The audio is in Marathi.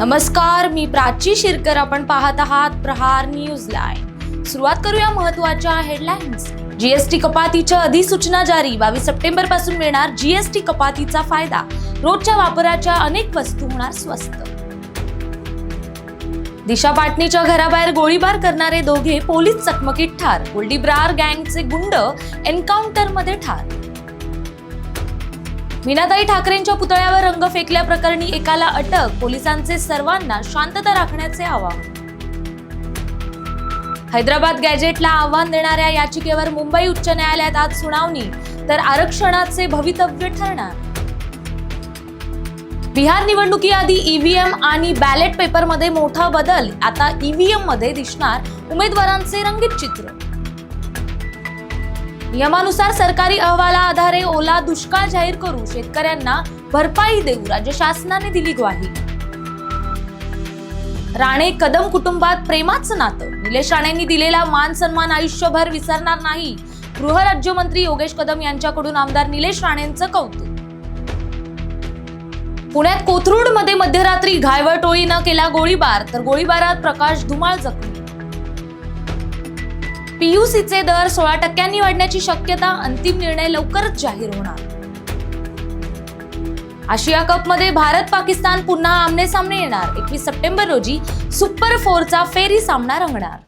नमस्कार मी प्राची शिरकर. आपण पाहत आहात प्रहार न्यूज लाईव्ह. सुरुवात करूया महत्त्वाच्या हेडलाईन्स जीएसटी कपातीच्या अधिसूचना जारी. बावीस सप्टेंबरपासून मिळणार जीएसटी कपातीचा फायदा. रोजच्या वापराच्या अनेक वस्तू होणार स्वस्त. दिशा पाटणीच्या घराबाहेर गोळीबार करणारे दोघे पोलीस चकमकीत ठार. गोल्डीब्रार गँगचे गुंड एन्काउंटरमध्ये ठार. मीनाताई ठाकरेंच्या पुतळ्यावर रंग फेकल्याप्रकरणी एकाला अटक पोलिसांचे सर्वांना शांतता राखण्याचे आवाहन. हैदराबाद गॅजेटला आव्हान देणाऱ्या याचिकेवर मुंबई उच्च न्यायालयात आज सुनावणी तर आरक्षणाचे भवितव्य ठरणार. बिहार निवडणुकीआधी ईव्हीएम आणि बॅलेट पेपरमध्ये मोठा बदल आता ईव्हीएममध्ये दिसणार उमेदवारांचे रंगीत चित्र. नियमानुसार सरकारी अहवाला आधारे हा दुष्काळ जाहीर करू शेतकऱ्यांना भरपाई देऊ राज्य शासनाने दिली ग्वाही. राणे कदम कुटुंबात प्रेमाचं नातं. निलेश राणेंनी दिलेला मान सन्मान आयुष्यभर विसरणार नाही. गृहराज्यमंत्री योगेश कदम यांच्याकडून आमदार निलेश राणेंचं कौतुक. पुण्यात कोथरूडमध्ये मध्यरात्री घायवळ टोळीनं केला गोळीबार तर गोळीबारात प्रकाश धुमाळ जखमी. पीयूसीचे दर सोळा टक्क्यांनी वाढण्याची शक्यता अंतिम निर्णय लवकरच जाहीर होणार. आशिया कपमध्ये भारत पाकिस्तान पुन्हा आमने सामने येणार. एकवीस सप्टेंबर रोजी सुपर फोरचा फेरी सामना रंगणार.